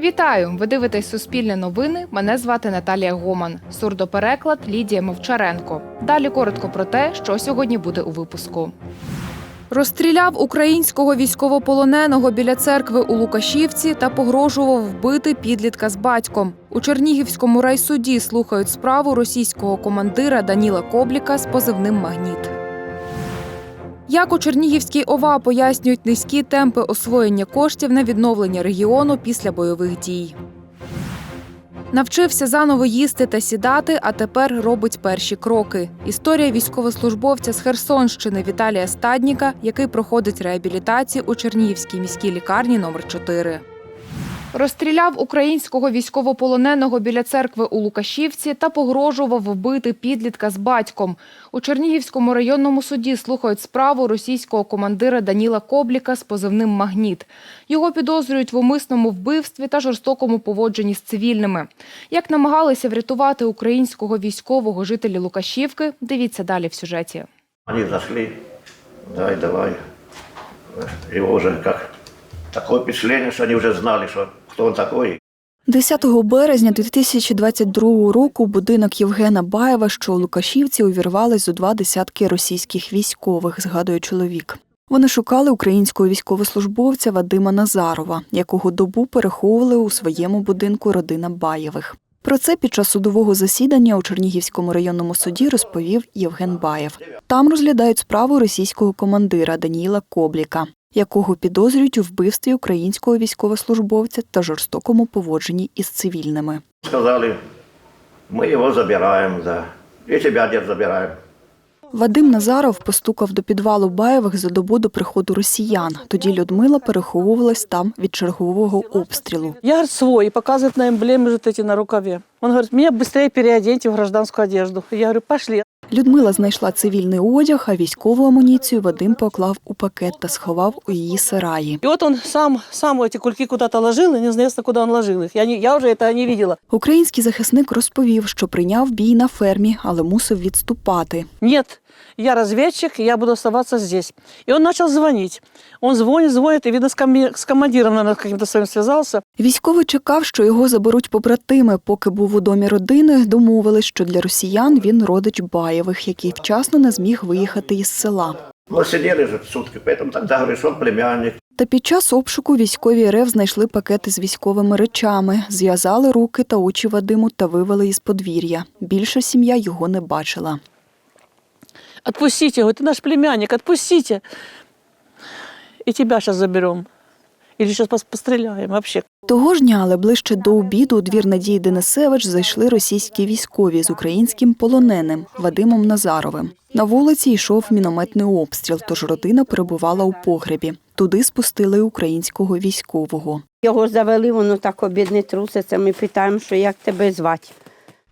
Вітаю! Ви дивитесь Суспільне новини. Мене звати Наталія Гоман. Сурдопереклад Лідія Мовчаренко. Далі коротко про те, що сьогодні буде у випуску. Розстріляв українського військовополоненого біля церкви у Лукашівці та погрожував вбити підлітка з батьком. У Чернігівському райсуді слухають справу російського командира Даніла Кобліка з позивним Магніт. Як у Чернігівській ОВА пояснюють низькі темпи освоєння коштів на відновлення регіону після бойових дій. Навчився заново їсти та сідати, а тепер робить перші кроки. Історія військовослужбовця з Херсонщини Віталія Стадніка, який проходить реабілітацію у Чернігівській міській лікарні номер 4 Розстріляв українського військовополоненого біля церкви у Лукашівці та погрожував вбити підлітка з батьком. У Чернігівському районному суді слухають справу російського командира Даніла Кобліка з позивним Магніт. Його підозрюють в умисному вбивстві та жорстокому поводженні з цивільними. Як намагалися врятувати українського військового жителі Лукашівки, дивіться далі в сюжеті. Они зашли, дай, давай. Его уже как такое впечатление, что они уже знали, что кто он такой. 10 березня 2022 року будинок Євгена Баєва, що у Лукашівці, увірвались зо два десятки російських військових, згадує чоловік. Вони шукали українського військовослужбовця Вадима Назарова, якого добу переховували у своєму будинку родина Баєвих. Про це під час судового засідання у Чернігівському районному суді розповів Євген Баєв. Там розглядають справу російського командира Даніла Кобліка, якого підозрюють у вбивстві українського військовослужбовця та жорстокому поводженні із цивільними. Сказали, мы его забираем, да. И тебя, дед, забираем. Вадим Назаров постукав до підвалу Баєвих за добу до приходу росіян. Тоді Людмила переховувалась там від чергового обстрілу. Я, говорит, свой, и показывает на эмблемы вот эти на рукаве. Он говорит, меня быстрее переоденьте в гражданскую одежду. Я говорю, пошли. Людмила знайшла цивільний одяг, а військову амуніцію Вадим поклав у пакет та сховав у її сараї. І от он сам, сам ці кульки куда-то ложил, не неизвестно, куда он ложил их. Я, не, я вже це не бачила. Український захисник розповів, що прийняв бій на фермі, але мусив відступати. Нет, я разведчик, я буду оставаться здесь. И он начал звонить. Он звонит, звонит, и, видно, с, коми- с командиром, наверное, каким-то своим связался. Військовий чекав, що його заберуть побратими. Поки був у домі родини, домовились, що для росіян він родич Баєвих, який вчасно не зміг виїхати із села. Мы сидели же сутки, поэтому тогда говоришь, он племянник. Та під час обшуку військові РФ знайшли пакети з військовими речами, зв'язали руки та очі Вадиму та вивели із подвір'я. Більше сім'я його не бачила. Отпустите, говорит, ты наш племянник, отпустите. И тебя сейчас заберем. Или сейчас пос- постреляем вообще. Того ж дня, але ближче до обіду, у двір Надії Денисевич зайшли російські військові з українським полоненим Вадимом Назаровим. На вулиці йшов мінометний обстріл, тож родина перебувала у погребі. Туди спустили українського військового. Його завели, воно так обідне труситься. Ми питаємо, що як тебе звати.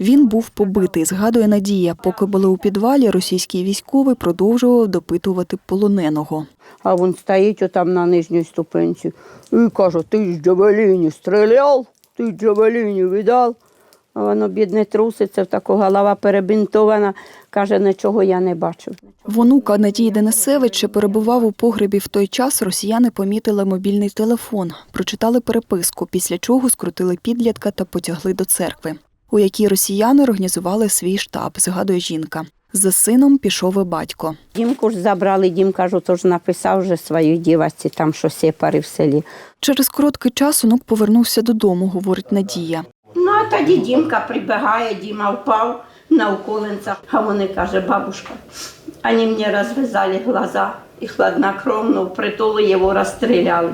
Він був побитий, згадує Надія. Поки були у підвалі, російський військовий продовжував допитувати полоненого. А він стоїть отам на нижній ступенці і каже, ти з джавеліні стріляв, ти з джавеліні видав. А воно бідне труситься, тако голова перебінтована, каже, нічого я не бачив. Вонука Надії Денисевич ще перебував у погребі в той час. Росіяни помітили мобільний телефон, прочитали переписку, після чого скрутили підлітка та потягли до церкви, у якій росіяни організували свій штаб, згадує жінка. За сином пішов і батько. Дімку ж забрали, дім, кажу, то ж написав вже своїй дівасці, там що сепари в селі. Через короткий час онук повернувся додому, говорить Надія. Ну, а тоді Дімка прибігає, Діма впав на уколенцях, а вони каже, бабушка, вони мені розв'язали глаза і хладнокровно в притулу його розстріляли.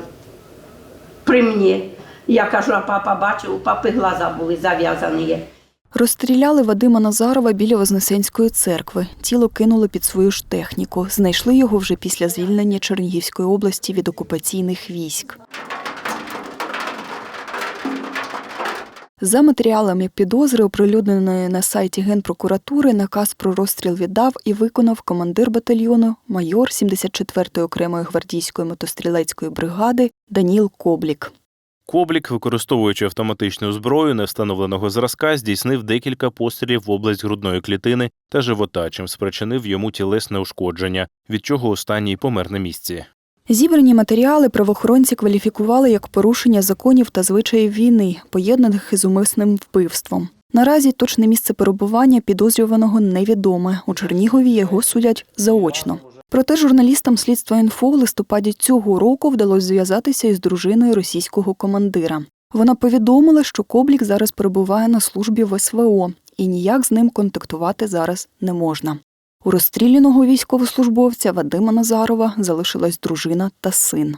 При мені. Я кажу, а папа бачив, у папи глаза були зав'язані. Розстріляли Вадима Назарова біля Вознесенської церкви. Тіло кинули під свою ж техніку. Знайшли його вже після звільнення Чернігівської області від окупаційних військ. За матеріалами підозри, оприлюдненої на сайті Генпрокуратури, наказ про розстріл віддав і виконав командир батальйону, майор 74-ї окремої гвардійської мотострілецької бригади Даніл Коблік. Коблік, використовуючи автоматичну зброю невстановленого зразка, здійснив декілька пострілів в область грудної клітини та живота, чим спричинив йому тілесне ушкодження, від чого останній помер на місці. Зібрані матеріали правоохоронці кваліфікували як порушення законів та звичаїв війни, поєднаних із умисним вбивством. Наразі точне місце перебування підозрюваного невідоме. У Чернігові його судять заочно. Проте журналістам слідства інфо в листопаді цього року вдалося зв'язатися із дружиною російського командира. Вона повідомила, що Коблік зараз перебуває на службі в СВО і ніяк з ним контактувати зараз не можна. У розстріляного військовослужбовця Вадима Назарова залишилась дружина та син.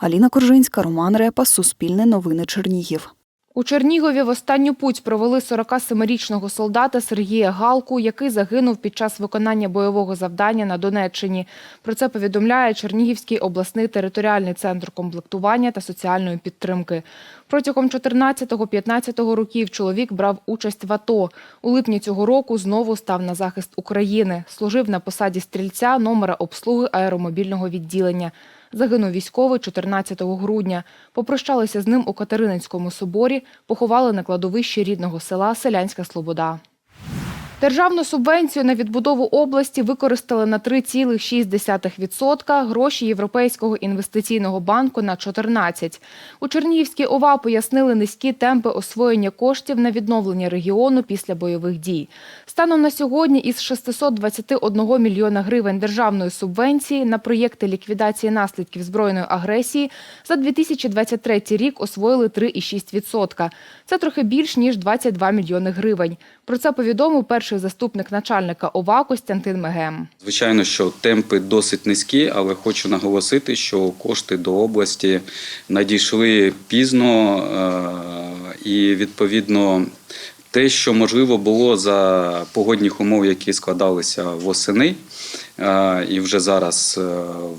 Аліна Коржинська, Роман Репа, Суспільне новини Чернігів. У Чернігові в останню путь провели 47-річного солдата Сергія Галку, який загинув під час виконання бойового завдання на Донеччині. Про це повідомляє Чернігівський обласний територіальний центр комплектування та соціальної підтримки. Протягом 14-15 років чоловік брав участь в АТО. У липні цього року знову став на захист України. Служив на посаді стрільця номера обслуги аеромобільного відділення. Загинув військовий 14 грудня. Попрощалися з ним у Катерининському соборі, поховали на кладовищі рідного села Селянська Слобода. Державну субвенцію на відбудову області використали на 3,6%, гроші Європейського інвестиційного банку на 14%. У Чернігівській ОВА пояснили низькі темпи освоєння коштів на відновлення регіону після бойових дій. Станом на сьогодні із 621 мільйона гривень державної субвенції на проєкти ліквідації наслідків збройної агресії за 2023 рік освоїли 3,6%. Це трохи більш ніж 22 мільйони гривень. Про це повідомив перший заступник начальника ОВА Костянтин Мегем. Звичайно, що темпи досить низькі, але хочу наголосити, що кошти до області надійшли пізно е, і відповідно. Те, що можливо було за погодних умов, які складалися восени, е, і вже зараз е,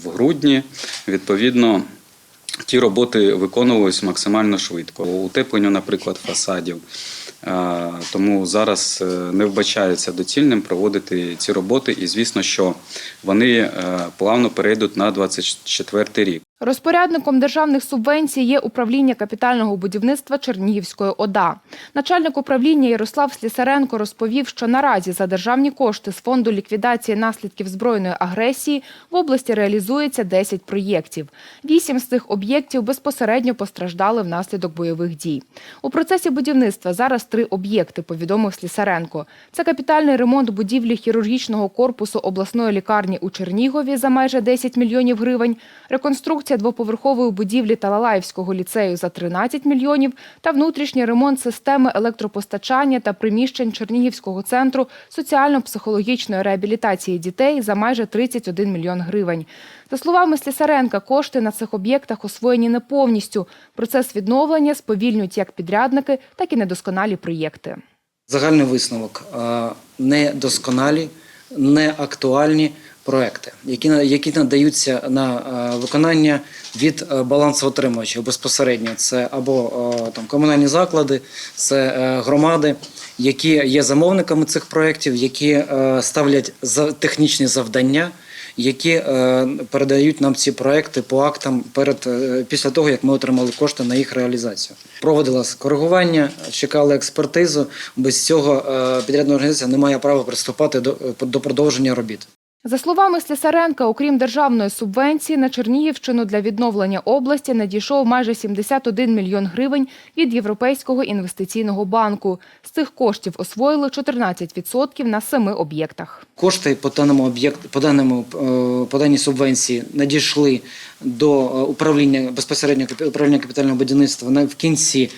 в грудні, відповідно, ті роботи виконувалися максимально швидко. Утепленню, наприклад, фасадів. Тому зараз е, не вбачається доцільним проводити ці роботи, і звісно, що вони е, плавно перейдуть на 24 рік. Розпорядником державних субвенцій є управління капітального будівництва Чернігівської ОДА. Начальник управління Ярослав Слісаренко розповів, що наразі за державні кошти з фонду ліквідації наслідків збройної агресії в області реалізується 10 проєктів. Вісім з цих об'єктів безпосередньо постраждали внаслідок бойових дій. У процесі будівництва зараз три об'єкти, повідомив Слісаренко. Це капітальний ремонт будівлі хірургічного корпусу обласної лікарні у Чернігові за майже 10 мільйонів гривень, реконструкція двоповерхової будівлі Талалаївського ліцею за 13 мільйонів та внутрішній ремонт системи електропостачання та приміщень Чернігівського центру соціально-психологічної реабілітації дітей за майже 31 мільйон гривень. За словами Слісаренка, кошти на цих об'єктах освоєні не повністю. Процес відновлення сповільнюють як підрядники, так і недосконалі проєкти. Загальний висновок недосконалі, неактуальні проекти, які, які надаються на е, виконання від е, балансоотримувачів безпосередньо. Це або е, там комунальні заклади, це громади, які є замовниками цих проєктів, які ставлять за технічні завдання. Які передають нам ці проекти по актам перед після того, як ми отримали кошти на їх реалізацію. Проводилось коригування, чекали експертизу. Без цього підрядна організація не має права приступати до, до продовження робіт. За словами Слісаренка, окрім державної субвенції, на Чернігівщину для відновлення області надійшов майже 71 мільйон гривень від Європейського інвестиційного банку. З цих коштів освоїли 14% на семи об'єктах. Кошти по даному об'єкту, по даному е, по даній субвенції надійшли до е, управління безпосередньо управління капітального будівництва в кінці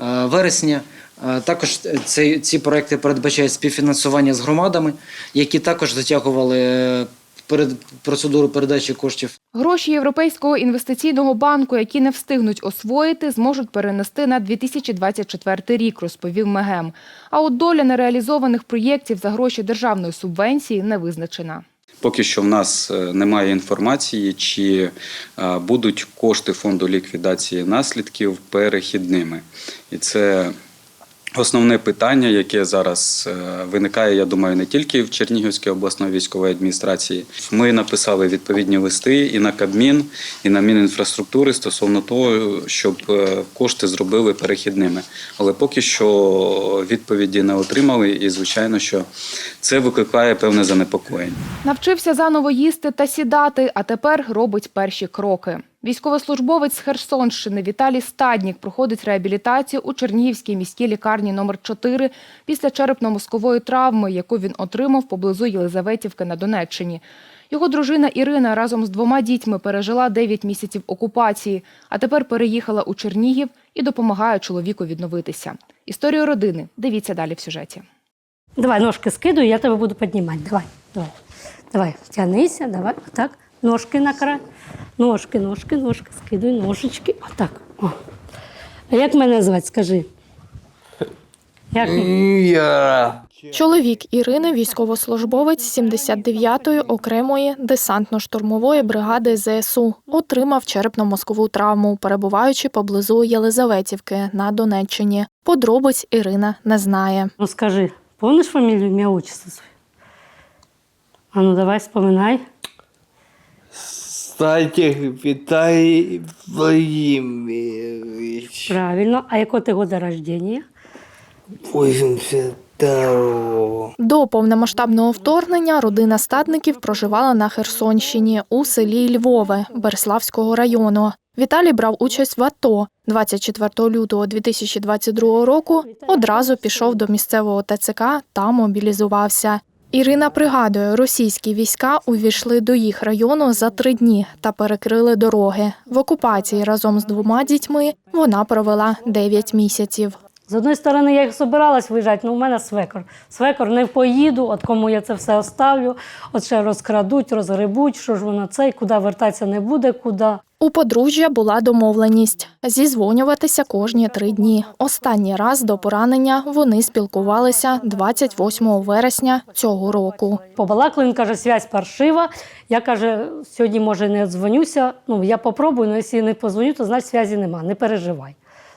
е, вересня. Е, Також ці, ці проекти передбачають співфінансування з громадами, які також затягували е, перед процедуру передачі коштів Гроші Європейського інвестиційного банку, які не встигнуть освоїти, зможуть перенести на 2024 рік, розповів Мегем. А от доля нереалізованих проєктів за гроші державної субвенції не визначена. Поки що в нас е, немає інформації, чи будуть кошти фонду ліквідації наслідків перехідними. І це основне питання, яке зараз е, виникає, я думаю, не тільки в Чернігівській обласної військової адміністрації. Ми написали відповідні листи і на Кабмін, і на Мінінфраструктури стосовно того, щоб е, кошти зробили перехідними. Але поки що відповіді не отримали, і звичайно, що це викликає певне занепокоєння. Навчився заново їсти та сідати, а тепер робить перші кроки. Військовослужбовець з Херсонщини Віталій Стаднік проходить реабілітацію у Чернігівській міській лікарні номер 4 після черепно-мозкової травми, яку він отримав поблизу Єлизаветівки на Донеччині. Його дружина Ірина разом з двома дітьми пережила 9 місяців окупації, а тепер переїхала у Чернігів і допомагає чоловіку відновитися. Історію родини дивіться далі в сюжеті. Давай ножки скидуй, я тебе буду піднімати. Давай, давай. Давай, тянися, давай. Отак. Ножки на край. Ножки, ножки, ножки. Скидуй ножички. Отак. О. А як мене звати, скажи? Як? Чоловік Ірини, військовослужбовець 79-ї окремої десантно-штурмової бригади ЗСУ, отримав черепно-мозкову травму, перебуваючи поблизу Єлизаветівки на Донеччині. Подробиць Ірина не знає. Ну скажи, помниш фамілію, ім'я, отчество своє? А ну давай вспоминай. Статик Виталий Владимирович. Правильно. А якого ти года рождения? 82 До повномасштабного вторгнення родина статників проживала на Херсонщині у селі Львове Берславського району. Віталій брав участь в АТО. 24 лютого 2022 року одразу пішов до місцевого ТЦК та мобілізувався. Ірина пригадує, російські війська увійшли до їх району за три дні та перекрили дороги. В окупації разом з двома дітьми вона провела 9 місяців. З одної сторони, я їх собиралась виїжджати, але у мене свекор. Свекор не поїду, от кому я це все оставлю, от ще розкрадуть, розгребуть, що ж воно це, куди вертатися не буде, куди. У подружжя була домовленість зізвонюватися кожні три дні. Останній раз до поранення вони спілкувалися 28 вересня цього року. Побалакали, він каже, связь паршива. Я каже, сьогодні, може, не дзвонюся. Ну, я попробую, але якщо не позвоню, то значить зв'язі нема, не переживай.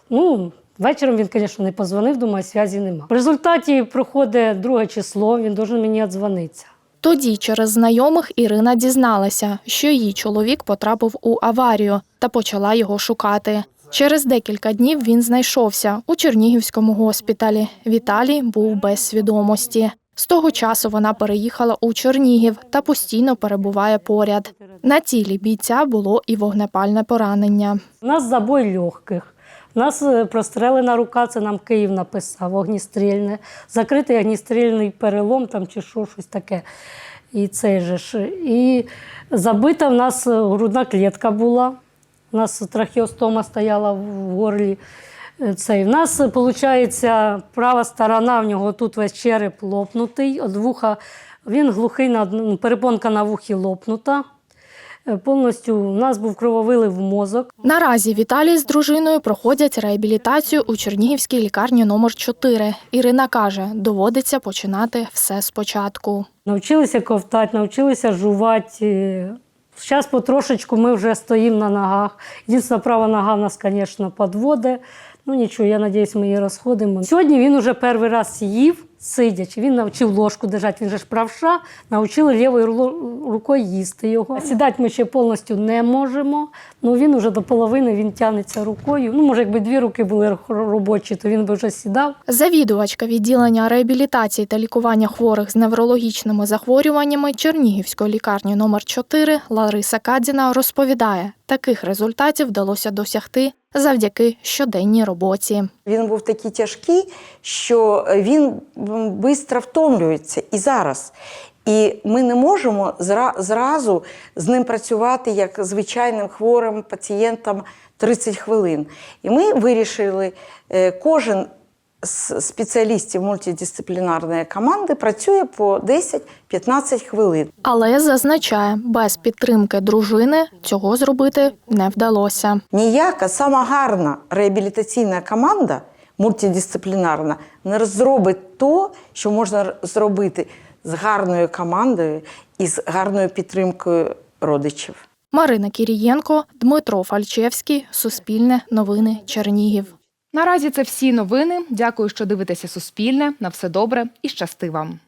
Ну, вечором він, звісно, не позвонив, думаю, зв'язі нема. В результаті проходить друге число, він должен мені віддзвонитися. Тоді через знайомих Ірина дізналася, що її чоловік потрапив у аварію та почала його шукати. Через декілька днів він знайшовся у Чернігівському госпіталі. Віталій був без свідомості. З того часу вона переїхала у Чернігів та постійно перебуває поряд. На тілі бійця було і вогнепальне поранення. У нас забой легких. У нас е, прострелена рука, це нам Київ написав, огністрільне. Закритий огністрільний перелом там чи що, щось таке. І цей же ж. І забита в нас е, грудна клітка була. У нас трахеостома стояла в горлі. Е, Цей. В нас, виходить, права сторона, в нього тут весь череп лопнутий, від вуха, він глухий, перепонка на вухі лопнута. Е, Повністю у нас був крововилив в мозок. Наразі Віталій з дружиною проходять реабілітацію у Чернігівській лікарні номер 4 Ірина каже, доводиться починати все спочатку. Навчилися ковтати, навчилися жувати. Зараз потрошечку ми вже стоїмо на ногах. Єдина права нога в нас, звісно, підводить. Ну нічого, я сподіваюся, ми її розходимо. Сьогодні він вже перший раз їв, сидячи. Він навчив ложку держати, він же ж правша, навчили лівою рукою їсти його. Сідати ми ще повністю не можемо. Ну він вже до половини він тягнеться рукою. Ну, може, якби дві руки були робочі, то він би вже сідав. Завідувачка відділення реабілітації та лікування хворих з неврологічними захворюваннями Чернігівської лікарні номер 4 Лариса Кадзіна розповідає, таких результатів вдалося досягти завдяки щоденній роботі. Він був такий тяжкий, що він швидко втомлюється і зараз. І ми не можемо зра- зразу з ним працювати як звичайним хворим пацієнтом 30 хвилин. І ми вирішили, е, кожен з спеціалістів мультидисциплінарної команди працює по 10-15 хвилин. Але зазначає, без підтримки дружини цього зробити не вдалося. Ніяка сама гарна реабілітаційна команда мультидисциплінарна не зробить то, що можна зробити з гарною командою і з гарною підтримкою родичів. Марина Кірієнко, Дмитро Фальчевський, Суспільне, Новини, Чернігів. Наразі це всі новини. Дякую, що дивитеся Суспільне. На все добре і щасти вам.